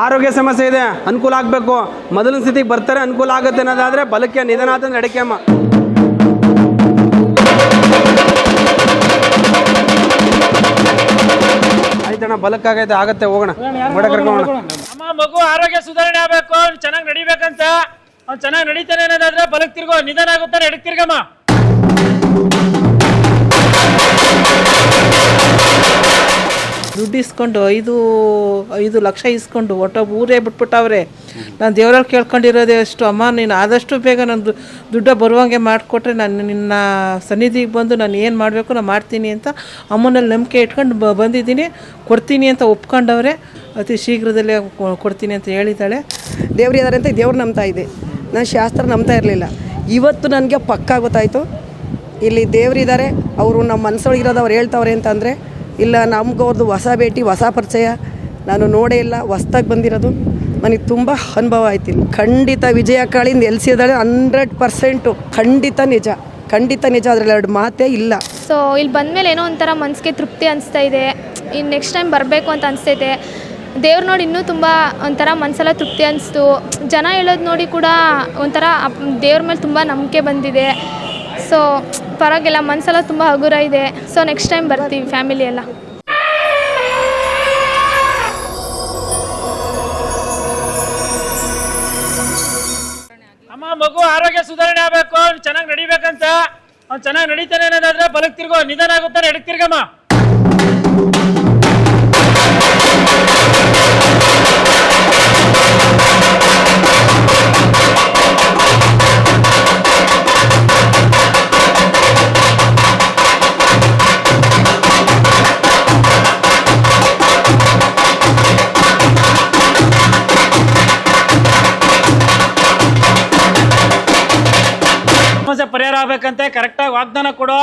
ಆರೋಗ್ಯ ಸಮಸ್ಯೆ ಇದೆ ಅನುಕೂಲ ಆಗಬೇಕು. ಮೊದಲಿನ ಸ್ಥಿತಿಗೆ ಬರ್ತಾರೆ ಅನುಕೂಲ ಆಗುತ್ತೆ ಅನ್ನೋದಾದರೆ ಬಲಕ್ಕೆ ನಿಧನ ಆತಂದ್ರೆ ಅಡಿಕೆ ಅಮ್ಮ. ಆಯ್ತಣ್ಣ ಬಲಕ್ಕಾಗೈತೆ ಆಗತ್ತೆ ಹೋಗೋಣ. ಕರ್ಕೊಂಡು ಮಗು ಆರೋಗ್ಯ ಸುಧಾರಣೆ ಆಗಬೇಕು ಅವ್ನು ಚೆನ್ನಾಗಿ ನಡಿಬೇಕಂತ. ಅವ್ನು ಚೆನ್ನಾಗಿ ನಡೀತಾನೆ ಅನ್ನೋದಾದ್ರೆ ಬಲಕ್ ತಿರ್ಗೋ ನಿಧಾನ ಆಗುತ್ತಾನೆ ಎಡಕ್ ತಿರ್ಗಮ್ಮ? ದುಡ್ಡು ಇಸ್ಕೊಂಡು ಐದು ಐದು ಲಕ್ಷ ಇಸ್ಕೊಂಡು ಒಟ್ಟೊಬ್ಬ ಊರೇ ಬಿಟ್ಬಿಟ್ಟವ್ರೆ. ನಾನು ದೇವ್ರಲ್ಲಿ ಕೇಳ್ಕೊಂಡಿರೋದೇ ಅಷ್ಟು. ಅಮ್ಮ, ನೀನು ಆದಷ್ಟು ಬೇಗ ನನ್ನ ದುಡ್ಡ ಬರುವಂಗೆ ಮಾಡಿಕೊಟ್ರೆ ನಾನು ನಿನ್ನ ಸನ್ನಿಧಿಗೆ ಬಂದು ನಾನು ಏನು ಮಾಡಬೇಕು ನಾನು ಮಾಡ್ತೀನಿ ಅಂತ ಅಮ್ಮನಲ್ಲಿ ನಂಬಿಕೆ ಇಟ್ಕೊಂಡು ಬ, ಬಂದಿದ್ದೀನಿ. ಕೊಡ್ತೀನಿ ಅಂತ ಒಪ್ಕೊಂಡವ್ರೆ. ಅತಿ ಶೀಘ್ರದಲ್ಲೇ ಕೊಡ್ತೀನಿ ಅಂತ ಹೇಳಿದ್ದಾಳೆ. ದೇವ್ರು ಯಾರು ಅಂತ ದೇವ್ರು ನಂಬ್ತಾ ಇದ್ದೆ ನಾನು ಶಾಸ್ತ್ರ ನಂಬ್ತಾ ಇರಲಿಲ್ಲ. ಇವತ್ತು ನನಗೆ ಪಕ್ಕಾ ಗೊತ್ತಾಯಿತು. ಇಲ್ಲಿ ದೇವರಿದ್ದಾರೆ. ಅವರು ನಮ್ಮ ಮನಸ್ಸೊಳಗಿರೋದು ಅವ್ರು ಹೇಳ್ತವ್ರೆ ಅಂತಂದರೆ ಇಲ್ಲ ನಮ್ಗೆ ಅವ್ರದ್ದು ಹೊಸ ಭೇಟಿ, ಹೊಸ ಪರಿಚಯ. ನಾನು ನೋಡೇ ಇಲ್ಲ, ಹೊಸ್ದಾಗಿ ಬಂದಿರೋದು. ನನಗೆ ತುಂಬ ಅನುಭವ ಆಯ್ತು ಇಲ್ಲಿ. ಖಂಡಿತ ವಿಜಯ ಕಾಳಿಂದ ಎಲ್ಸಿದಾಳೆ ಹಂಡ್ರೆಡ್ ಪರ್ಸೆಂಟು ಖಂಡಿತ ನಿಜ. ಖಂಡಿತ ನಿಜ ಅದ್ರಲ್ಲಿ ಎರಡು ಮಾತೇ ಇಲ್ಲ. ಸೊ ಇಲ್ಲಿ ಬಂದಮೇಲೆ ಏನೋ ಒಂಥರ ಮನಸ್ಸಿಗೆ ತೃಪ್ತಿ ಅನಿಸ್ತಾ ಇದೆ. ಇನ್ನು ನೆಕ್ಸ್ಟ್ ಟೈಮ್ ಬರಬೇಕು ಅಂತ ಅನಿಸ್ತೈತೆ. ದೇವ್ರು ನೋಡಿ ಇನ್ನೂ ತುಂಬ ಒಂಥರ ಮನಸ್ಸೆಲ್ಲ ತೃಪ್ತಿ ಅನಿಸ್ತು. ಜನ ಹೇಳೋದು ನೋಡಿ ಕೂಡ ಒಂಥರ ದೇವ್ರ ಮೇಲೆ ತುಂಬ ನಂಬಿಕೆ ಬಂದಿದೆ. ಸೊ ಪರವಾಗಿಲ್ಲ ಮನಸ್ಸೆಲ್ಲ ತುಂಬ ಹಗುರ ಇದೆ. ಸೊ ನೆಕ್ಸ್ಟ್ ಟೈಮ್ ಬರ್ತೀವಿ ಫ್ಯಾಮಿಲಿ ಎಲ್ಲ. ಅಮ್ಮ, ಮಗು ಆರೋಗ್ಯ ಸುಧಾರಣೆ ಆಗ್ಬೇಕು, ಅವ್ನು ಚೆನ್ನಾಗಿ ನಡಿಬೇಕಂತ. ಅವ್ನು ಚೆನ್ನಾಗಿ ನಡೀತಾನೆ ಅನ್ನೋದಾದ್ರೆ ಬಲಕ್ ತಿರ್ಗೋ, ನಿಧಾನ ಆಗುತ್ತಾನೆ ಎಡಕ್ ತಿರ್ಗಮ್ಮ? ಆಗ್ಬೇಕಂತೆ ಕರೆಕ್ಟಾಗಿ ವಾಗ್ದಾನ ಕೊಡು.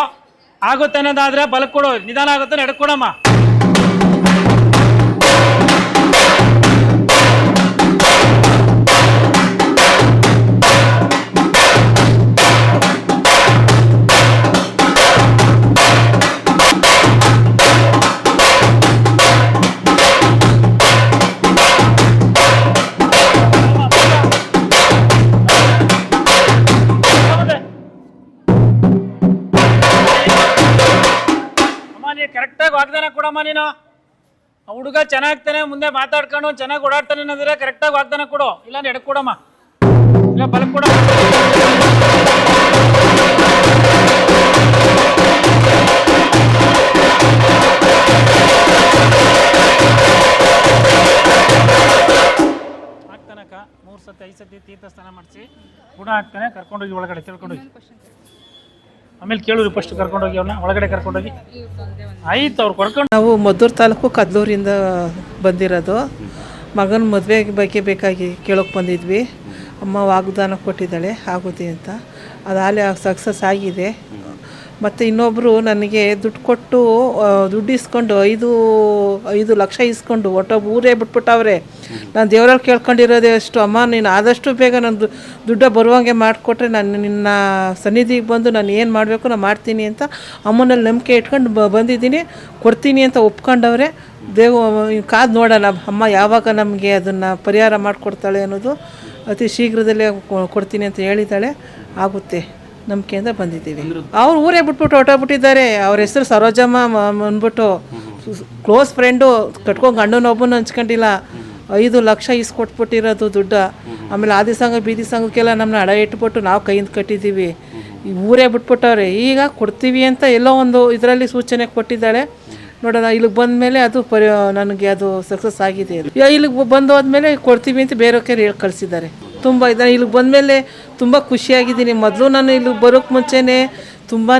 ಆಗುತ್ತೆ ಅನ್ನೋದಾದ್ರೆ ಬಲಕ್ ಕೊಡು. ನಿಧಾನ ಆಗುತ್ತೆ ನಡಕ್ ಕೊಡಮ್ಮ ನೀನು? ಆ ಹುಡುಗ ಚೆನ್ನಾಗ್ತಾನೆ, ಮುಂದೆ ಮಾತಾಡ್ಕೊಂಡು ಚೆನ್ನಾಗಿ ಓಡಾಡ್ತಾನೆ ಅನ್ನೋದ್ರೆ ಕರೆಕ್ಟಾಗಿ ವಾಗ್ದಾನ ಕೊಡು. ಇಲ್ಲ ಎಡಕ್ ಕೊಡಮ್ಮ. ಇಲ್ಲ, ಬಲ ಕೊಡ. ಮೂರ್ ಮೂರು ಸತಿ, ಐದು ಸತಿ ತೀರ್ಥ ಸ್ನಾನ ಮಾಡಿಸಿ, ಗುಣ ಆಗ್ತಾನೆ ಕರ್ಕೊಂಡೋಗಿ ಒಳಗಡೆ ತಿಳ್ಕೊಂಡೋಗಿ. ಆಮೇಲೆ ಕೇಳಿದ್ರು ಫಸ್ಟ್ ಕರ್ಕೊಂಡೋಗಿ ಅವನ್ನ ಒಳಗಡೆ ಕರ್ಕೊಂಡೋಗಿ. ಆಯ್ತು ಅವ್ರು ಕರ್ಕೊಂಡು ನಾವು ಮದ್ದೂರು ತಾಲೂಕು ಕದ್ಲೂರಿಂದ ಬಂದಿರೋದು. ಮಗನ ಮದುವೆ ಬಗ್ಗೆ ಬೇಕಾಗಿ ಕೇಳೋಕೆ ಬಂದಿದ್ವಿ. ಅಮ್ಮ ವಾಗ್ದಾನ ಕೊಟ್ಟಿದ್ದಾಳೆ, ಆಗುತ್ತೆ ಅಂತ. ಅದಾಲೆ ಸಕ್ಸಸ್ ಆಗಿದೆ. ಮತ್ತು ಇನ್ನೊಬ್ಬರು ನನಗೆ ದುಡ್ಡು ಕೊಟ್ಟು ದುಡ್ಡು ಇಸ್ಕೊಂಡು ಐದು ಐದು ಲಕ್ಷ ಇಸ್ಕೊಂಡು ಒಟ್ಟೊಬ್ಬ ಊರೇ ಬಿಟ್ಬಿಟ್ಟವ್ರೆ. ನಾನು ದೇವರಲ್ಲಿ ಕೇಳ್ಕೊಂಡಿರೋದೇ ಅಷ್ಟು. ಅಮ್ಮ ನೀನು ಆದಷ್ಟು ಬೇಗ ನನ್ನ ದು- ದುಡ್ಡ ಬರುವಂಗೆ ಮಾಡಿಕೊಟ್ರೆ ನಾನು ನಿನ್ನ ಸನ್ನಿಧಿಗೆ ಬಂದು ನಾನು ಏನು ಮಾಡಬೇಕು ನಾನು ಮಾಡ್ತೀನಿ ಅಂತ ಅಮ್ಮನಲ್ಲಿ ನಂಬಿಕೆ ಇಟ್ಕೊಂಡು ಬ ಬಂದಿದ್ದೀನಿ. ಕೊಡ್ತೀನಿ ಅಂತ ಒಪ್ಕೊಂಡವ್ರೆ. ದೇವ ಕಾದು ನೋಡೋಣ. ಅಮ್ಮ ಯಾವಾಗ ನಮಗೆ ಅದನ್ನು ಪರಿಹಾರ ಮಾಡಿಕೊಡ್ತಾಳೆ ಅನ್ನೋದು ಅತಿ ಶೀಘ್ರದಲ್ಲೇ ಕೊಡ್ತೀನಿ ಅಂತ ಹೇಳಿದ್ದಾಳೆ. ಆಗುತ್ತೆ. ನಂಬಿಕೆಯಿಂದ ಬಂದಿದ್ದೀವಿ. ಅವ್ರು ಊರೇ ಬಿಟ್ಬಿಟ್ಟು ಹೊಟ್ಟೋಗ್ಬಿಟ್ಟಿದ್ದಾರೆ ಅವ್ರ ಹೆಸರು ಸರೋಜಮ್ಮ ಅಂದ್ಬಿಟ್ಟು ಕ್ಲೋಸ್ ಫ್ರೆಂಡು ಕಟ್ಕೊಂಡು ಗಂಡನೊಬ್ಬನ ಹಂಚ್ಕೊಂಡಿಲ್ಲ. ಐದು ಲಕ್ಷ ಇಸ್ಕೊಟ್ಬಿಟ್ಟಿರೋದು ದುಡ್ಡ. ಆಮೇಲೆ ಆದಿ ಸಂಘ ಬೀದಿ ಸಂಘಕ್ಕೆಲ್ಲ ನಮ್ಮನ್ನ ಅಡ ಇಟ್ಬಿಟ್ಟು ನಾವು ಕೈಯಿಂದ ಕಟ್ಟಿದ್ದೀವಿ. ಊರೇ ಬಿಟ್ಬಿಟ್ಟವ್ರೆ. ಈಗ ಕೊಡ್ತೀವಿ ಅಂತ ಎಲ್ಲೋ ಒಂದು ಇದರಲ್ಲಿ ಸೂಚನೆ ಕೊಟ್ಟಿದ್ದಾಳೆ. ನೋಡೋಣ ಇಲ್ಲಿಗೆ ಬಂದ ಮೇಲೆ ಅದು ಪರಿ ನನಗೆ ಅದು ಸಕ್ಸಸ್ ಆಗಿದೆ ಇಲ್ಲಿಗೆ ಬಂದು ಹೋದ್ಮೇಲೆ ಕೊಡ್ತೀವಿ ಅಂತ ಬೇರೆ ಕೇಳಿ ಕಳಿಸಿದ್ದಾರೆ. ತುಂಬ ಇದು ಇಲ್ಲಿಗೆ ಬಂದಮೇಲೆ ತುಂಬ ಖುಷಿಯಾಗಿದ್ದೀನಿ. ಮೊದಲು ನಾನು ಇಲ್ಲಿಗೆ ಬರೋಕ್ಕೆ ಮುಂಚೆನೇ ತುಂಬಾ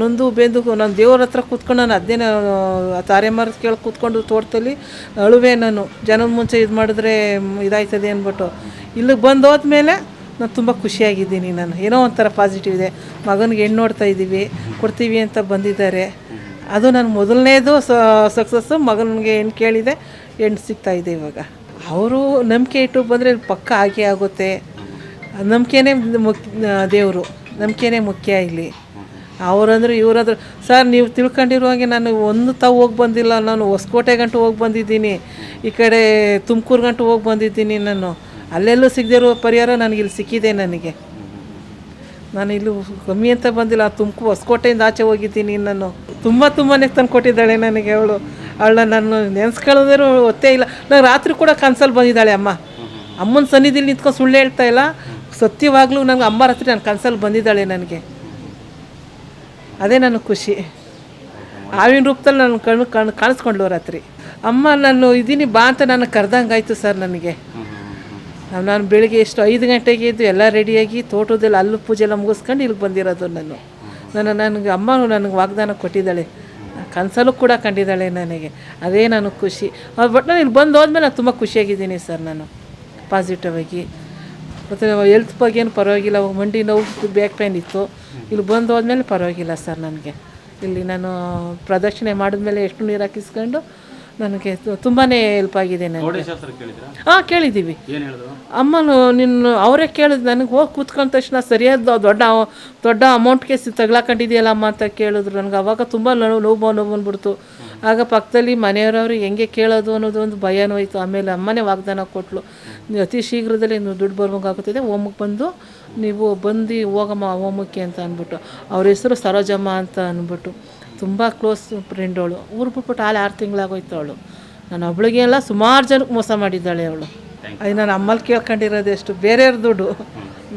ನೊಂದು ಬೇಂದು ನಾನು ದೇವ್ರ ಹತ್ರ ಕೂತ್ಕೊಂಡು ನಾನು ಆ ತಾರೆ ಮರದ ಕೇಳಿ ಕೂತ್ಕೊಂಡು ತೋಟದಲ್ಲಿ ಅಳುವೆ ನಾನು. ಜನದ ಮುಂಚೆ ಇದು ಮಾಡಿದ್ರೆ ಇದಾಯ್ತದೆ ಅಂದ್ಬಿಟ್ಟು ಇಲ್ಲಿಗೆ ಬಂದು ಹೋದ್ಮೇಲೆ ನಾನು ತುಂಬ ಖುಷಿಯಾಗಿದ್ದೀನಿ ನಾನು. ಏನೋ ಒಂಥರ ಪಾಸಿಟಿವ್ ಇದೆ. ಮಗನಿಗೆ ಹೆಣ್ಣು ನೋಡ್ತಾ ಇದ್ದೀವಿ. ಕೊಡ್ತೀವಿ ಅಂತ ಬಂದಿದ್ದಾರೆ. ಅದು ನಾನು ಮೊದಲನೇದು ಸಕ್ಸಸ್ಸು ಮಗನಿಗೆ ಹೆಣ್ಣು ಕೇಳಿದೆ. ಹೆಣ್ಣು ಸಿಗ್ತಾ ಇದೆ ಇವಾಗ. ಅವರು ನಂಬಿಕೆ ಇಟ್ಟು ಬಂದರೆ ಪಕ್ಕ ಆಗೇ ಆಗುತ್ತೆ. ನಂಬಿಕೆನೇ ಮುಖ್ಯ ದೇವರು. ನಂಬಿಕೆನೇ ಮುಖ್ಯ ಇಲ್ಲಿ. ಅವರಂದ್ರೆ ಇವರಾದ್ರೂ, ಸರ್, ನೀವು ತಿಳ್ಕೊಂಡಿರೋ ಹಾಗೆ ನಾನು ಒಂದು ತಾವು ಹೋಗಿ ಬಂದಿಲ್ಲ. ನಾನು ಹೊಸಕೋಟೆ ಗಂಟು ಹೋಗಿ ಬಂದಿದ್ದೀನಿ. ಈ ಕಡೆ ತುಮಕೂರು ಗಂಟು ಹೋಗಿ ಬಂದಿದ್ದೀನಿ ನಾನು. ಅಲ್ಲೆಲ್ಲೂ ಸಿಗದಿರೋ ಪರಿಹಾರ ನನಗೆ ಇಲ್ಲಿ ಸಿಕ್ಕಿದೆ ನನಗೆ. ನಾನು ಇಲ್ಲಿ ಕಮ್ಮಿ ಅಂತ ಬಂದಿಲ್ಲ. ತುಮಕೂರು ಹೊಸಕೋಟೆಯಿಂದ ಆಚೆ ಹೋಗಿದ್ದೀನಿ ನಾನು. ತುಂಬ ತುಂಬಾ ತಂದು ಕೊಟ್ಟಿದ್ದಾಳೆ ನನಗೆ ಅವಳು. ಅವಳನ್ನ ನಾನು ನೆನೆಸ್ಕೊಳ್ಳೋದ್ರು ಒತ್ತೇ ಇಲ್ಲ. ನಾನು ರಾತ್ರಿ ಕೂಡ ಕನ್ಸಲ್ಲಿ ಬಂದಿದ್ದಾಳೆ ಅಮ್ಮ. ಅಮ್ಮನ ಸನ್ನಿಧಿಲಿ ನಿಂತ್ಕೊಂಡು ಸುಳ್ಳು ಹೇಳ್ತಾ ಇಲ್ಲ. ಸತ್ಯವಾಗ್ಲೂ ನಂಗೆ ಅಮ್ಮ ರಾತ್ರಿ ನನ್ನ ಕನ್ಸಲ್ಲಿ ಬಂದಿದ್ದಾಳೆ ನನಗೆ. ಅದೇ ನನಗೆ ಖುಷಿ. ಆವಿನ ರೂಪದಲ್ಲಿ ನಾನು ಕಣ್ಣು ಕಣ್ಣು ಕಾಣಿಸ್ಕೊಂಡ್ಲು ರಾತ್ರಿ. ಅಮ್ಮ ನಾನು ಇದ್ದೀನಿ ಬಾ ಅಂತ ನನಗೆ ಕರೆದಂಗೆ ಆಯಿತು ಸರ್ ನನಗೆ. ನಾನು ಬೆಳಿಗ್ಗೆ ಎಷ್ಟು ಐದು ಗಂಟೆಗೆ ಇದ್ದು ಎಲ್ಲ ರೆಡಿಯಾಗಿ ತೋಟದಲ್ಲಿ ಅಲ್ಲು ಪೂಜೆ ಎಲ್ಲ ಮುಗಿಸ್ಕೊಂಡು ಇಲ್ಲಿಗೆ ಬಂದಿರೋದು ನಾನು. ನನ್ನ ನನಗೆ ಅಮ್ಮ ನನಗೆ ವಾಗ್ದಾನ ಕೊಟ್ಟಿದ್ದಾಳೆ. ಕನಸಲ್ಲೂ ಕೂಡ ಕಂಡಿದ್ದಾಳೆ ನನಗೆ. ಅದೇ ನಾನು ಖುಷಿ. ಬಟ್ ನಾನು ಇಲ್ಲಿ ಬಂದು ಹೋದ್ಮೇಲೆ ನಾನು ತುಂಬ ಖುಷಿಯಾಗಿದ್ದೀನಿ ಸರ್ ನಾನು. ಪಾಸಿಟಿವ್ ಆಗಿ. ಮತ್ತು ಹೆಲ್ತ್ ಬಗ್ಗೆ ಏನು ಪರವಾಗಿಲ್ಲ. ಮಂಡಿ ನೋವು ಬ್ಯಾಕ್ ಪೇನ್ ಇತ್ತು. ಇಲ್ಲಿ ಬಂದು ಹೋದ್ಮೇಲೆ ಪರವಾಗಿಲ್ಲ ಸರ್ ನನಗೆ. ಇಲ್ಲಿ ನಾನು ಪ್ರದಕ್ಷಿಣೆ ಮಾಡಿದ್ಮೇಲೆ ಎಷ್ಟು ನೀರು ಹಾಕಿಸ್ಕೊಂಡು ನನಗೆ ತುಂಬಾ ಹೆಲ್ಪ್ ಆಗಿದೆ ನನಗೆ. ಹಾಂ ಕೇಳಿದ್ದೀವಿ. ಅಮ್ಮನು ನಿನ್ನ ಅವರೇ ಕೇಳಿದ್ರು ನನಗೆ ಹೋಗಿ ಕೂತ್ಕೊಂಡ ತಕ್ಷಣ ಸರಿಯಾದ ದೊಡ್ಡ ದೊಡ್ಡ ಅಮೌಂಟ್ಗೆ ತಗ್ಲಾಕೊಂಡಿದೆಯಲ್ಲ ಅಮ್ಮ ಅಂತ ಕೇಳಿದ್ರು. ನನಗೆ ಅವಾಗ ತುಂಬ ನೋವು ನೋವು ನೋವು ಬಂದ್ಬಿಡ್ತು. ಆಗ ಪಕ್ಕದಲ್ಲಿ ಮನೆಯವರವ್ರು ಹೆಂಗೆ ಕೇಳೋದು ಅನ್ನೋದು ಒಂದು ಭಯನೂ ಆಯಿತು. ಆಮೇಲೆ ಅಮ್ಮನೇ ವಾಗ್ದಾನ ಕೊಟ್ಟಳು ನೀವು ಅತಿ ಶೀಘ್ರದಲ್ಲಿ ನೀವು ದುಡ್ಡು ಬರ್ಬೇಕಾಗುತ್ತದೆ ಓಮಕ್ಕೆ ಬಂದು ನೀವು ಬಂದು ಹೋಗಮ್ಮ ಓಮಕ್ಕೆ ಅಂತ ಅಂದ್ಬಿಟ್ಟು. ಅವ್ರ ಹೆಸರು ಸರೋಜಮ್ಮ ಅಂತ ಅಂದ್ಬಿಟ್ಟು. ತುಂಬ ಕ್ಲೋಸ್ ಫ್ರೆಂಡ್ ಅವಳು. ಊರು ಬಿಟ್ಬಿಟ್ಟು ಹಾಲು ಆರು ತಿಂಗಳಾಗೋಯ್ತು ಅವಳು. ನಾನು ಒಬ್ಳಿಗೆ ಎಲ್ಲ ಸುಮಾರು ಜನಕ್ಕೆ ಮೋಸ ಮಾಡಿದ್ದಾಳೆ ಅವಳು. ಅದು ನಾನು ಅಮ್ಮಲ್ಲಿ ಕೇಳ್ಕೊಂಡಿರೋದು ಎಷ್ಟು? ಬೇರೆಯವ್ರ ದುಡ್ಡು.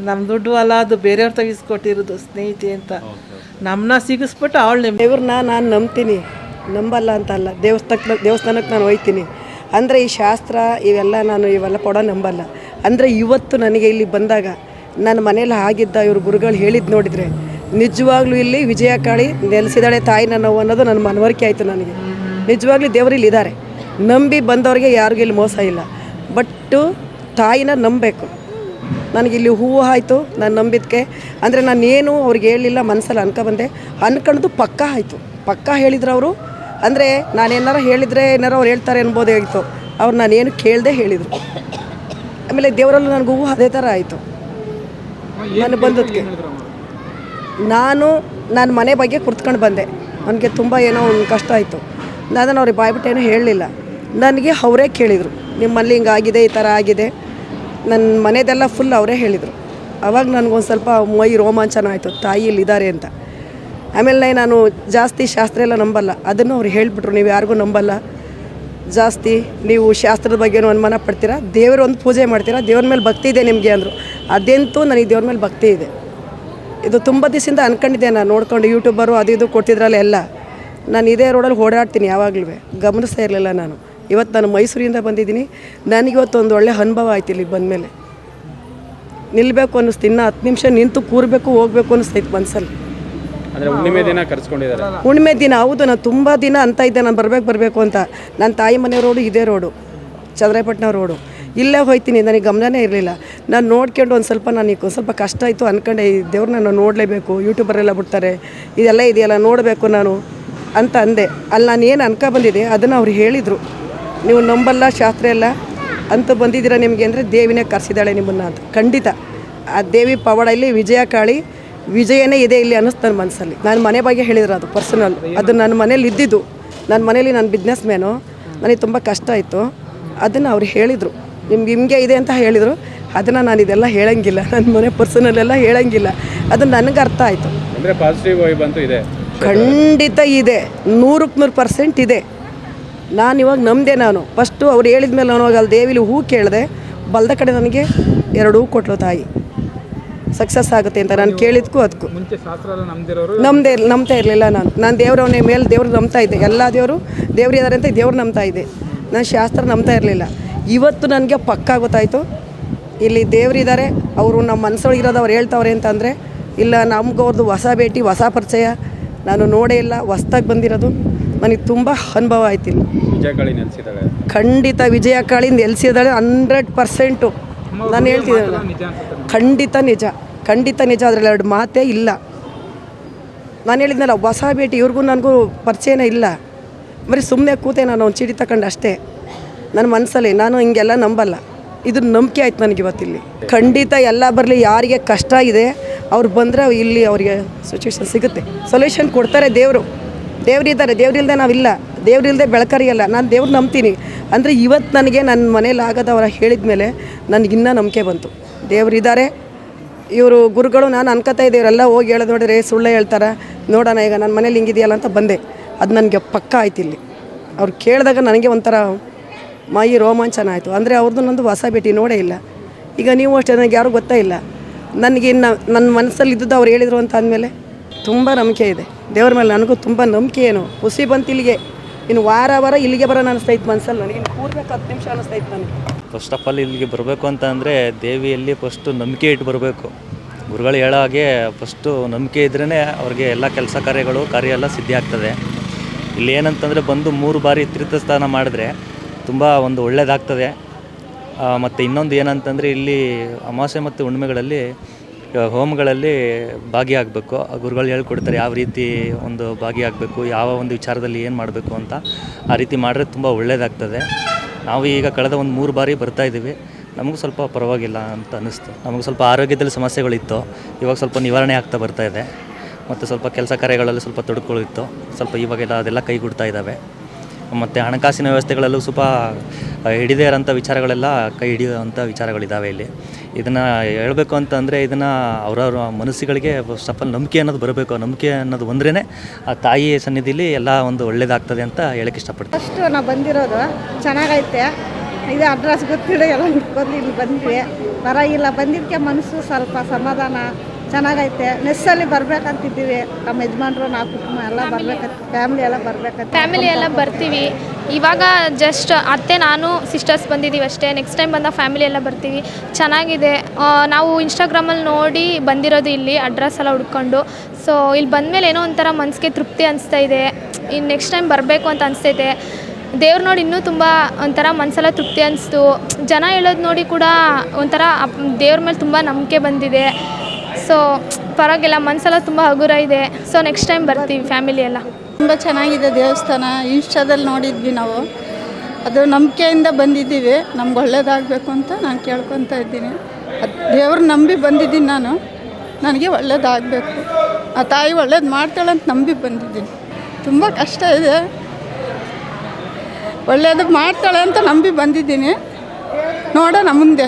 ನಮ್ಮ ದುಡ್ಡು ಅಲ್ಲ ಅದು ಬೇರೆಯವ್ರ ತೆಗಿಸ್ಕೊಟ್ಟಿರೋದು ಸ್ನೇಹಿತೆ ಅಂತ. ನಮ್ಮನ್ನ ಸಿಗಿಸ್ಬಿಟ್ಟು ಅವಳು ದೇವ್ರನ್ನ ನಾನು ನಂಬ್ತೀನಿ. ನಂಬಲ್ಲ ಅಂತ ಅಲ್ಲ. ದೇವಸ್ಥಾನ ದೇವಸ್ಥಾನಕ್ಕೆ ನಾನು ಹೋಯ್ತೀನಿ. ಅಂದರೆ ಈ ಶಾಸ್ತ್ರ ಇವೆಲ್ಲ ನಾನು ಇವೆಲ್ಲ ಕೊಡೋ ನಂಬಲ್ಲ. ಅಂದರೆ ಇವತ್ತು ನನಗೆ ಇಲ್ಲಿ ಬಂದಾಗ ನನ್ನ ಮನೇಲಿ ಆಗಿದ್ದ ಇವ್ರ ಗುರುಗಳು ಹೇಳಿದ್ದು ನೋಡಿದರೆ ನಿಜವಾಗ್ಲೂ ಇಲ್ಲಿ ವಿಜಯ ಕಾಳಿ ನೆಲೆಸಿದಾಳೆ ತಾಯಿ ನನ್ನ ಅನ್ನೋದು ನನ್ನ ಮನವರಿಕೆ ಆಯಿತು ನನಗೆ. ನಿಜವಾಗ್ಲೂ ದೇವರು ಇಲ್ಲಿ ಇದ್ದಾರೆ. ನಂಬಿ ಬಂದವ್ರಿಗೆ ಯಾರಿಗೂ ಇಲ್ಲಿ ಮೋಸ ಇಲ್ಲ. ಬಟ್ಟು ತಾಯಿನ ನಂಬಬೇಕು. ನನಗೆ ಇಲ್ಲಿ ಹೂವು ಆಯಿತು ನಾನು ನಂಬಿದ್ಕೆ. ಅಂದರೆ ನಾನು ಏನು ಅವ್ರಿಗೆ ಹೇಳಿಲ್ಲ ಮನಸ್ಸಲ್ಲಿ ಅನ್ಕೊಬಂದೆ. ಅನ್ಕೊಳ್ಳೋದು ಪಕ್ಕ ಆಯಿತು. ಪಕ್ಕ ಹೇಳಿದ್ರು ಅವರು. ಅಂದರೆ ನಾನು ಏನಾರ ಹೇಳಿದರೆ ಏನಾರ ಅವ್ರು ಹೇಳ್ತಾರೆ ಅನ್ಬೋದಾಗಿತ್ತು ಅವ್ರು ನಾನೇನು ಕೇಳದೆ ಹೇಳಿದರು. ಆಮೇಲೆ ದೇವರಲ್ಲೂ ನನಗೆ ಹೂವು ಅದೇ ಥರ ಆಯಿತು. ನಾನು ಬಂದದಕ್ಕೆ ನಾನು ನನ್ನ ಮನೆ ಬಗ್ಗೆ ಕುರ್ತ್ಕೊಂಡು ಬಂದೆ. ಅವನಿಗೆ ತುಂಬ ಏನೋ ಒಂದು ಕಷ್ಟ ಆಯಿತು. ನಾನು ಅವ್ರಿಗೆ ಬಾಯ್ಬಿಟ್ಟು ಏನೂ ಹೇಳಲಿಲ್ಲ. ನನಗೆ ಅವರೇ ಕೇಳಿದರು. ನಿಮ್ಮಲ್ಲಿ ಹಿಂಗಾಗಿದೆ ಈ ಥರ ಆಗಿದೆ. ನನ್ನ ಮನೆದೆಲ್ಲ ಫುಲ್ ಅವರೇ ಹೇಳಿದರು. ಅವಾಗ ನನಗೊಂದು ಸ್ವಲ್ಪ ಮೈ ರೋಮಾಂಚನ ಆಯಿತು. ತಾಯಿ ಇಲ್ಲಿದ್ದಾರೆ ಅಂತ. ಆಮೇಲೆ ನಾನು ಜಾಸ್ತಿ ಶಾಸ್ತ್ರ ಎಲ್ಲ ನಂಬಲ್ಲ. ಅದನ್ನು ಅವ್ರು ಹೇಳಿಬಿಟ್ರು, ನೀವು ಯಾರಿಗೂ ನಂಬಲ್ಲ. ಜಾಸ್ತಿ ನೀವು ಶಾಸ್ತ್ರದ ಬಗ್ಗೆ ಅನುಮಾನ ಪಡ್ತೀರಾ? ದೇವರು ಒಂದು ಪೂಜೆ ಮಾಡ್ತೀರಾ? ದೇವ್ರ ಮೇಲೆ ಭಕ್ತಿ ಇದೆ ನಿಮಗೆ? ಅಂದರು. ಅದೆಂತೂ ನನಗೆ ದೇವ್ರ ಮೇಲೆ ಭಕ್ತಿ ಇದೆ. ಇದು ತುಂಬ ದಿವಸದಿಂದ ಅನ್ಕೊಂಡಿದ್ದೆ ನಾನು ನೋಡ್ಕೊಂಡು ಯೂಟ್ಯೂಬರು ಅದು ಇದು ಕೊಟ್ಟಿದ್ರಲ್ಲ ಎಲ್ಲ. ನಾನು ಇದೇ ರೋಡಲ್ಲಿ ಓಡಾಡ್ತೀನಿ ಯಾವಾಗಲೂ. ಗಮನಿಸ್ತಾ ಇರಲಿಲ್ಲ ನಾನು. ಇವತ್ತು ನಾನು ಮೈಸೂರಿಂದ ಬಂದಿದ್ದೀನಿ. ನನಗಿವತ್ತು ಒಂದು ಒಳ್ಳೆ ಅನುಭವ ಆಯ್ತು ಇಲ್ಲಿಗೆ ಬಂದಮೇಲೆ. ನಿಲ್ಲಬೇಕು ಅನ್ನಿಸ್ತು. ಇನ್ನೂ ಹತ್ತು ನಿಮಿಷ ನಿಂತು ಕೂರಬೇಕು ಹೋಗಬೇಕು ಅನ್ನಿಸ್ತೈತೆ ಮನಸ್ಸಲ್ಲಿ ಹುಣ್ಣಿಮೆ ದಿನ ಕರ್ಸ್ಕೊಂಡಿದ್ದಾರೆ. ಹುಣ್ಣಿಮೆ ದಿನ ಹೌದು ನಾನು ತುಂಬ ದಿನ ಅಂತ ಇದ್ದೆ. ನಾನು ಬರಬೇಕು ಬರಬೇಕು ಅಂತ. ನನ್ನ ತಾಯಿ ಮನೆ ರೋಡು ಇದೇ ರೋಡು ಚಂದ್ರಾಯಪಟ್ಟಣ ರೋಡು ಇಲ್ಲೇ ಹೋಯ್ತೀನಿ, ನನಗೆ ಗಮನನೇ ಇರಲಿಲ್ಲ. ನಾನು ನೋಡ್ಕೊಂಡು ಒಂದು ಸ್ವಲ್ಪ ನನಗೆ ಸ್ವಲ್ಪ ಕಷ್ಟ ಆಯಿತು ಅಂದ್ಕೊಂಡೆ ಈ ದೇವ್ರನ್ನ ನಾನು ನೋಡಲೇಬೇಕು ಯೂಟ್ಯೂಬರೆಲ್ಲ ಬಿಡ್ತಾರೆ, ಇದೆಲ್ಲ ಇದೆಯಲ್ಲ, ನೋಡಬೇಕು ನಾನು ಅಂತ ಅಂದೆ. ಅಲ್ಲಿ ನಾನು ಏನು ಅನ್ಕ ಬಂದಿದೆ ಅದನ್ನು ಅವ್ರು ಹೇಳಿದರು. ನೀವು ನಂಬಲ್ಲ ಶಾಸ್ತ್ರ ಎಲ್ಲ ಅಂತ ಬಂದಿದ್ದೀರ ನಿಮಗೆ ಅಂದರೆ ದೇವಿನೇ ಕರೆಸಿದಾಳೆ ನಿಮ್ಮನ್ನು ಅಂತ. ಖಂಡಿತ. ಆ ದೇವಿ ಪವಾಡ ಇಲ್ಲಿ, ವಿಜಯ ಕಾಳಿ, ವಿಜಯನೇ ಇದೆ ಇಲ್ಲಿ ಅನ್ನಿಸ್ತು ನನ್ನ ಮನಸ್ಸಲ್ಲಿ ನಾನು ಮನೆ ಬಗ್ಗೆ ಹೇಳಿದ್ರು ಅದು ಪರ್ಸನಲ್ ಅದು ನನ್ನ ಮನೇಲಿ ಇದ್ದಿದ್ದು. ನನ್ನ ಮನೇಲಿ ನಾನು ಬಿಸ್ನೆಸ್ ಮ್ಯಾನು ನನಗೆ ತುಂಬ ಕಷ್ಟ ಆಯಿತು. ಅದನ್ನು ಅವ್ರು ಹೇಳಿದರು. ನಿಮ್ಗೆ ಹಿಂಗೆ ಇದೆ ಅಂತ ಹೇಳಿದರು. ಅದನ್ನು ನಾನು ಇದೆಲ್ಲ ಹೇಳಂಗಿಲ್ಲ. ನನ್ನ ಮನೆ ಪರ್ಸನಲ್ ಎಲ್ಲ ಹೇಳಂಗಿಲ್ಲ. ಅದು ನನಗೆ ಅರ್ಥ ಆಯಿತು. ಅಂದರೆ ಪಾಸಿಟಿವ್ ವೈಬ್ ಅಂತೂ ಇದೆ. ಖಂಡಿತ ಇದೆ. ನೂರಕ್ಕೆ ನೂರು ಪರ್ಸೆಂಟ್ ಇದೆ. ನಾನು ಇವಾಗ ನಂಬಿದೆ ನಾನು. ಫಸ್ಟು ಅವ್ರು ಹೇಳಿದ ಮೇಲೆ ನಾನು ಅಲ್ಲಿ ದೇವಿಲಿ ಹೂ ಕೇಳಿದೆ. ಬಲ್ದ ಕಡೆ ನನಗೆ ಎರಡು ಹೂ ಕೊಟ್ಟರು ತಾಯಿ. ಸಕ್ಸಸ್ ಆಗುತ್ತೆ ಅಂತ ನಾನು ಕೇಳಿದ್ಕೂ ಅದಕ್ಕೂ ನಂಬದೇ ನಂಬ್ತಾ ಇರಲಿಲ್ಲ ನಾನು. ನಾನು ದೇವ್ರವನೇ ಮೇಲೆ ದೇವ್ರು ನಂಬ್ತಾ ಇದ್ದೆ. ಎಲ್ಲ ದೇವರು ದೇವ್ರು ಇದ್ದಾರೆ ಅಂತ ದೇವ್ರು ನಂಬ್ತಾ ಇದ್ದೆ. ನಾನು ಶಾಸ್ತ್ರ ನಂಬ್ತಾ ಇರಲಿಲ್ಲ. ಇವತ್ತು ನನಗೆ ಪಕ್ಕಾ ಗೊತ್ತಾಯಿತು ಇಲ್ಲಿ ದೇವರಿದ್ದಾರೆ ಅವರು ನಮ್ಮ ಮನಸ್ಸೊಳಗಿರೋದು ಅವ್ರು ಹೇಳ್ತವ್ರೆ ಅಂತಂದರೆ ಇಲ್ಲ ನಮ್ಗೆ ಅವ್ರದ್ದು ಹೊಸ ಭೇಟಿ ಹೊಸ ಪರಿಚಯ. ನಾನು ನೋಡೇ ಇಲ್ಲ ಹೊಸ್ದಾಗಿ ಬಂದಿರೋದು. ನನಗೆ ತುಂಬ ಅನುಭವ ಆಯ್ತು ಇಲ್ಲಿ. ವಿಜಯಕಾಳಿ ನೆಲೆಸಿದ್ದಾಳೆ ಖಂಡಿತ ವಿಜಯ ಕಾಳಿಂದ ಎಲ್ಸಿದ್ದಾಳೆ ಹಂಡ್ರೆಡ್ ಪರ್ಸೆಂಟು. ನಾನು ಹೇಳ್ತಿದ್ದಲ್ಲ ಖಂಡಿತ ನಿಜ ಖಂಡಿತ ನಿಜ ಅದರಲ್ಲಿ ಎರಡು ಮಾತೇ ಇಲ್ಲ. ನಾನು ಹೇಳಿದ್ನಲ್ಲ ಹೊಸ ಭೇಟಿ ಇವ್ರಿಗೂ ನನಗೂ ಪರಿಚಯನೇ ಇಲ್ಲ. ಬರೀ ಸುಮ್ಮನೆ ಕೂತೆ ನಾನು ಒಂದು ಚೀಟಿ ತಗೊಂಡು ಅಷ್ಟೇ. ನನ್ನ ಮನಸ್ಸಲ್ಲಿ ನಾನು ಹಿಂಗೆಲ್ಲ ನಂಬಲ್ಲ. ಇದು ನಂಬಿಕೆ ಆಯ್ತು ನನಗೆ ಇವತ್ತಿಲ್ಲಿ. ಖಂಡಿತ ಎಲ್ಲ ಬರಲಿ, ಯಾರಿಗೆ ಕಷ್ಟ ಇದೆ, ಅವ್ರು ಬಂದರೆ ಇಲ್ಲಿ ಅವರಿಗೆ ಸಿಚುವೇಶನ್ ಸಿಗುತ್ತೆ. ಸೊಲ್ಯೂಷನ್ ಕೊಡ್ತಾರೆ ದೇವರು. ದೇವರಿದ್ದಾರೆ ದೇವರಿಲ್ಲದೆ ನಾವಿಲ್ಲ. ದೇವ್ರಿಲ್ದೆ ಬೆಳಕರಿಯಲ್ಲ. ನಾನು ದೇವ್ರು ನಂಬ್ತೀನಿ. ಅಂದರೆ ಇವತ್ತು ನನಗೆ ನನ್ನ ಮನೇಲಿ ಆಗದವರ ಹೇಳಿದ ಮೇಲೆ ನನಗಿನ್ನೂ ನಂಬಿಕೆ ಬಂತು. ದೇವರಿದ್ದಾರೆ ಇವರು ಗುರುಗಳು, ನಾನು ಅನ್ಕೋತಾ ಇದ್ದೆ, ಇವರೆಲ್ಲ ಹೋಗಿ ಹೇಳೋದು ನೋಡಿದ್ರೆ ಸುಳ್ಳು ಹೇಳ್ತಾರೆ. ನೋಡೋಣ ಈಗ ನನ್ನ ಮನೇಲಿ ಹಿಂಗಿದೆಯಲ್ಲ ಅಂತ ಬಂದೆ. ಅದು ನನಗೆ ಪಕ್ಕ ಆಯ್ತು ಇಲ್ಲಿ. ಅವ್ರು ಕೇಳಿದಾಗ ನನಗೆ ಒಂಥರ ಮೈ ರೋಮಾಂಚನ ಆಯಿತು. ಅಂದರೆ ಅವ್ರದ್ದು ನಂದು ಹೊಸ ಭೇಟಿ ನೋಡೇ ಇಲ್ಲ. ಈಗ ನೀವು ಅಷ್ಟೇ, ನನಗೆ ಯಾರು ಗೊತ್ತೇ ಇಲ್ಲ. ನನಗೆ ನನ್ನ ಮನಸ್ಸಲ್ಲಿ ಇದ್ದದ್ದು ಅವ್ರು ಹೇಳಿದರು ಅಂತ ಅಂದಮೇಲೆ ತುಂಬ ನಂಬಿಕೆ ಇದೆ. ದೇವ್ರ ಮೇಲೆ ನನಗೂ ತುಂಬ ನಂಬಿಕೆ ಏನು. ಖುಷಿ ಬಂತು ಇಲ್ಲಿಗೆ. ಇನ್ನು ವಾರ ವಾರ ಇಲ್ಲಿಗೆ ಬರೋಣ ಅನಿಸ್ತೈತೆ ಮನಸ್ಸಲ್ಲಿ ನನಗೆ. ಕೂರ್ಬೇಕು ಹತ್ತು ನಿಮಿಷ ಅನಿಸ್ತೈತೆ ನನಗೆ. ಫಸ್ಟ್ ಆಫ್ ಆಲ್ ಇಲ್ಲಿಗೆ ಬರಬೇಕು ಅಂತ ಅಂದರೆ ದೇವಿಯಲ್ಲಿ ಫಸ್ಟು ನಂಬಿಕೆ ಇಟ್ಟು ಬರಬೇಕು. ಗುರುಗಳು ಹೇಳೋ ಹಾಗೆ ಫಸ್ಟು ನಂಬಿಕೆ ಇದ್ರೇ ಅವ್ರಿಗೆ ಎಲ್ಲ ಕೆಲಸ ಕಾರ್ಯಗಳು, ಕಾರ್ಯ ಎಲ್ಲ ಸಿದ್ಧಿ ಆಗ್ತದೆ. ಇಲ್ಲಿ ಏನಂತಂದರೆ ಬಂದು ಮೂರು ಬಾರಿ ತೀರ್ಥಸ್ಥಾನ ಮಾಡಿದ್ರೆ ತುಂಬ ಒಂದು ಒಳ್ಳೆಯದಾಗ್ತದೆ ಮತ್ತು ಇನ್ನೊಂದು ಏನಂತಂದರೆ ಇಲ್ಲಿ ಅಮಾವಾಸ್ಯೆ ಮತ್ತು ಹುಣ್ಣಿಮೆಗಳಲ್ಲಿ ಹೋಮಗಳಲ್ಲಿ ಭಾಗಿಯಾಗಬೇಕು. ಗುರುಗಳು ಹೇಳ್ಕೊಡ್ತಾರೆ ಯಾವ ರೀತಿ ಒಂದು ಭಾಗಿಯಾಗಬೇಕು, ಯಾವ ಒಂದು ವಿಚಾರದಲ್ಲಿ ಏನು ಮಾಡಬೇಕು ಅಂತ. ಆ ರೀತಿ ಮಾಡಿದ್ರೆ ತುಂಬ ಒಳ್ಳೆಯದಾಗ್ತದೆ ನಾವು ಈಗ ಕಳೆದ ಒಂದು ಮೂರು ಬಾರಿ ಬರ್ತಾ ಇದ್ದೀವಿ. ನಮಗೂ ಸ್ವಲ್ಪ ಪರವಾಗಿಲ್ಲ ಅಂತ ಅನ್ನಿಸ್ತು. ನಮಗೆ ಸ್ವಲ್ಪ ಆರೋಗ್ಯದಲ್ಲಿ ಸಮಸ್ಯೆಗಳಿತ್ತು. ಇವಾಗ ಸ್ವಲ್ಪ ನಿವಾರಣೆ ಆಗ್ತಾ ಬರ್ತಾ ಇದೆ. ಮತ್ತು ಸ್ವಲ್ಪ ಕೆಲಸ ಕಾರ್ಯಗಳಲ್ಲಿ ಸ್ವಲ್ಪ ತೊಡ್ಕೊಳ್ಳಿತ್ತು ಸ್ವಲ್ಪ ಇವಾಗೆಲ್ಲ ಅದೆಲ್ಲ ಕೈಗೂಡ್ತಾ ಇದ್ದಾವೆ. ಮತ್ತು ಹಣಕಾಸಿನ ವ್ಯವಸ್ಥೆಗಳಲ್ಲೂ ಸ್ವಲ್ಪ ಹಿಡಿದೇ ಇರೋಂಥ ವಿಚಾರಗಳೆಲ್ಲ ಕೈ ಹಿಡಿಯುವಂಥ ವಿಚಾರಗಳಿದ್ದಾವೆ ಇಲ್ಲಿ. ಇದನ್ನು ಹೇಳಬೇಕು ಅಂತಂದರೆ ಇದನ್ನು ಅವರವ್ರ ಮನಸ್ಸುಗಳಿಗೆ ಸ್ವಲ್ಪ ನಂಬಿಕೆ ಅನ್ನೋದು ಬರಬೇಕು. ನಂಬಿಕೆ ಅನ್ನೋದು ಬಂದ್ರೇ ಆ ತಾಯಿ ಸನ್ನಿಧಿಲಿ ಎಲ್ಲ ಒಂದು ಒಳ್ಳೇದಾಗ್ತದೆ ಅಂತ ಹೇಳಕ್ಕೆ ಇಷ್ಟಪಡ್ತೀನಿ. ಅಷ್ಟು ನಾವು ಬಂದಿರೋದು ಚೆನ್ನಾಗೈತೆ. ಇದು ಅಡ್ರೆಸ್ ಗೊತ್ತಿಲ್ಲ ಎಲ್ಲ ಇಲ್ಲಿ ಬಂದ್ವಿ. ಪರವಾಗಿಲ್ಲ ಬಂದಿದ್ದಕ್ಕೆ ಮನಸ್ಸು ಸ್ವಲ್ಪ ಸಮಾಧಾನ ಚೆನ್ನಾಗೈತೆ. ನೆಸ್ಸಲ್ಲಿ ಬರ್ಬೇಕಂತಿದ್ದೀವಿ. ನಮ್ಮ ಯಜಮಾನ್ರು ನಾಲ್ಕು ಕುಟುಂಬ ಎಲ್ಲ ಬರ್ಬೇಕಂತ ಫ್ಯಾಮಿಲಿ ಎಲ್ಲ. ಬರ್ಬೇಕಂತ ಫ್ಯಾಮಿಲಿ ಎಲ್ಲ ಬರ್ತೀವಿ. ಇವಾಗ ಜಸ್ಟ್ ಅತ್ತೆ ನಾನು ಸಿಸ್ಟರ್ಸ್ ಬಂದಿದ್ದೀವಿ ಅಷ್ಟೇ. ನೆಕ್ಸ್ಟ್ ಟೈಮ್ ಬಂದಾಗ ಫ್ಯಾಮಿಲಿ ಎಲ್ಲ ಬರ್ತೀವಿ. ಚೆನ್ನಾಗಿದೆ. ಆ, ನಾವು ಇನ್ಸ್ಟಾಗ್ರಾಮಲ್ಲಿ ನೋಡಿ ಬಂದಿರೋದು ಇಲ್ಲಿ ಅಡ್ರೆಸ್ ಎಲ್ಲ ಹುಡ್ಕೊಂಡು. ಸೊ ಇಲ್ಲಿ ಬಂದಮೇಲೆ ಏನೋ ಒಂಥರ ಮನಸ್ಸಿಗೆ ತೃಪ್ತಿ ಅನಿಸ್ತಾ ಇದೆ. ಇನ್ನು ನೆಕ್ಸ್ಟ್ ಟೈಮ್ ಬರಬೇಕು ಅಂತ ಅನಿಸ್ತೈತೆ ದೇವ್ರು ನೋಡಿ ಇನ್ನೂ ತುಂಬ ಒಂಥರ ಮನಸ್ಸೆಲ್ಲ ತೃಪ್ತಿ ಅನಿಸ್ತು. ಜನ ಹೇಳೋದು ನೋಡಿ ಕೂಡ ಒಂಥರ ದೇವ್ರ ಮೇಲೆ ತುಂಬ ನಂಬಿಕೆ ಬಂದಿದೆ. ಸೊ ಪರವಾಗಿಲ್ಲ ಮನಸ್ಸೆಲ್ಲ ತುಂಬ ಹಗುರ ಇದೆ. ಸೊ ನೆಕ್ಸ್ಟ್ ಟೈಮ್ ಬರ್ತೀವಿ ಫ್ಯಾಮಿಲಿ ಎಲ್ಲ. ತುಂಬ ಚೆನ್ನಾಗಿದೆ ದೇವಸ್ಥಾನ. ಇನ್ಸ್ಟಾದಲ್ಲಿ ನೋಡಿದ್ವಿ ನಾವು. ಅದು ನಂಬಿಕೆಯಿಂದ ಬಂದಿದ್ದೀವಿ. ನಮ್ಗೆ ಒಳ್ಳೇದಾಗಬೇಕು ಅಂತ ನಾನು ಕೇಳ್ಕೊತಾ ಇದ್ದೀನಿ. ಅದು ದೇವ್ರು ನಂಬಿ ಬಂದಿದ್ದೀನಿ ನಾನು. ನನಗೆ ಒಳ್ಳೇದಾಗಬೇಕು. ಆ ತಾಯಿ ಒಳ್ಳೇದು ಮಾಡ್ತಾಳೆ ಅಂತ ನಂಬಿ ಬಂದಿದ್ದೀನಿ. ತುಂಬ ಕಷ್ಟ ಇದೆ. ಒಳ್ಳೇದು ಮಾಡ್ತಾಳೆ ಅಂತ ನಂಬಿ ಬಂದಿದ್ದೀನಿ. ನೋಡೋಣ ಮುಂದೆ.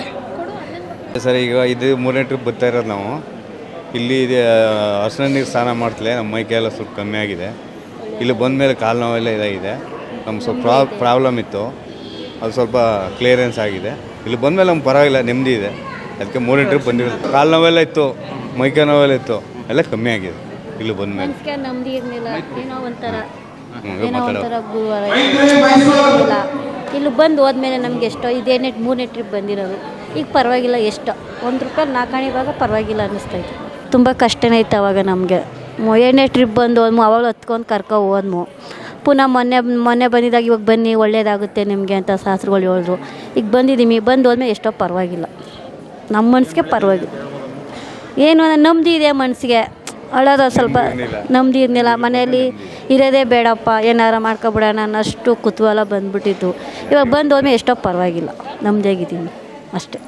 ಸರ್ ಈಗ ಇದು ಮೂರನೇ ಟ್ರಿಪ್ ಬರ್ತಾ ಇರೋದು ನಾವು. ಇಲ್ಲಿ ಇದೆ ಹಸಿರ ನೀರು ಸ್ನಾನ ಮಾಡ್ತಲೇ ನಮ್ಮ ಮೈ ಕೈಯೆಲ್ಲ ಸ್ವಲ್ಪ ಕಮ್ಮಿ ಆಗಿದೆ. ಇಲ್ಲಿ ಬಂದಮೇಲೆ ಕಾಲು ನೋವೆಲ್ಲ ಇದಾಗಿದೆ. ನಮ್ಗೆ ಸ್ವಲ್ಪ ಪ್ರಾ ಪ್ರಾಬ್ಲಮ್ ಇತ್ತು. ಅದು ಸ್ವಲ್ಪ ಕ್ಲಿಯರೆನ್ಸ್ ಆಗಿದೆ. ಇಲ್ಲಿ ಬಂದ ಮೇಲೆ ನಮ್ಗೆ ಪರವಾಗಿಲ್ಲ ನೆಮ್ಮದಿ ಇದೆ. ಅದಕ್ಕೆ ಮೂರನೇ ಟ್ರಿಪ್ ಬಂದಿರೋದು. ಕಾಲು ನೋವೆಲ್ಲ ಇತ್ತು ಮೈಕೈ ನೋವೆಲ್ಲ ಇತ್ತು ಎಲ್ಲ ಕಮ್ಮಿ ಆಗಿದೆ ಇಲ್ಲಿ ಬಂದ ಮೇಲೆ ಇಲ್ಲಿ ಬಂದು ಹೋದ್ಮೇಲೆ ನಮ್ಗೆ ಎಷ್ಟೋ ಇದೇನೇ ಮೂರನೇ ಟ್ರಿಪ್ ಬಂದಿರೋದು. ಈಗ ಪರವಾಗಿಲ್ಲ ಎಷ್ಟೋ. ಒಂದು ರೂಪಾಯಿ ನಾಲ್ಕಾಣಿ ಇವಾಗ ಪರವಾಗಿಲ್ಲ ಅನ್ನಿಸ್ತೈತೆ ತುಂಬ ಕಷ್ಟನೇ ಇತ್ತು ಅವಾಗ ನಮಗೆ. ಎರಡನೇ ಟ್ರಿಪ್ ಬಂದು ಹೋದ್ಮು ಅವಾಗ ಹತ್ಕೊಂಡು ಕರ್ಕೊ ಹೋದ್ಮು. ಪುನಃ ಮೊನ್ನೆ ಮೊನ್ನೆ ಬಂದಿದ್ದಾಗ ಇವಾಗ ಬನ್ನಿ, ಒಳ್ಳೇದಾಗುತ್ತೆ ನಿಮಗೆ ಅಂತ ಸಾಸ್ರುಗಳು ಹೇಳಿದ್ರು. ಈಗ ಬಂದಿದ್ದೀನಿ ಬಂದು ಹೋದ್ಮೇಲೆ ಎಷ್ಟೋ ಪರವಾಗಿಲ್ಲ. ನಮ್ಮ ಮನಸ್ಸಿಗೆ ಪರವಾಗಿಲ್ಲ. ಏನು ನಂಬಿದೆ ಇದೆ ಮನಸ್ಸಿಗೆ ಅಳೋದು ಸ್ವಲ್ಪ ನಮ್ದು ಇರಲಿಲ್ಲ. ಮನೆಯಲ್ಲಿ ಇರೋದೇ ಬೇಡಪ್ಪ, ಏನಾರ ಮಾಡ್ಕೊಬಿಡೋಣ ಅನ್ನೋಷ್ಟು ಕುತೂಹಲ ಬಂದ್ಬಿಟ್ಟಿತ್ತು. ಇವಾಗ ಬಂದು ಹೋದ್ಮೇಲೆ ಎಷ್ಟೋ ಪರವಾಗಿಲ್ಲ. ನೆಮ್ಮದಿಯಾಗಿದ್ದೀನಿ ಅಷ್ಟೇ.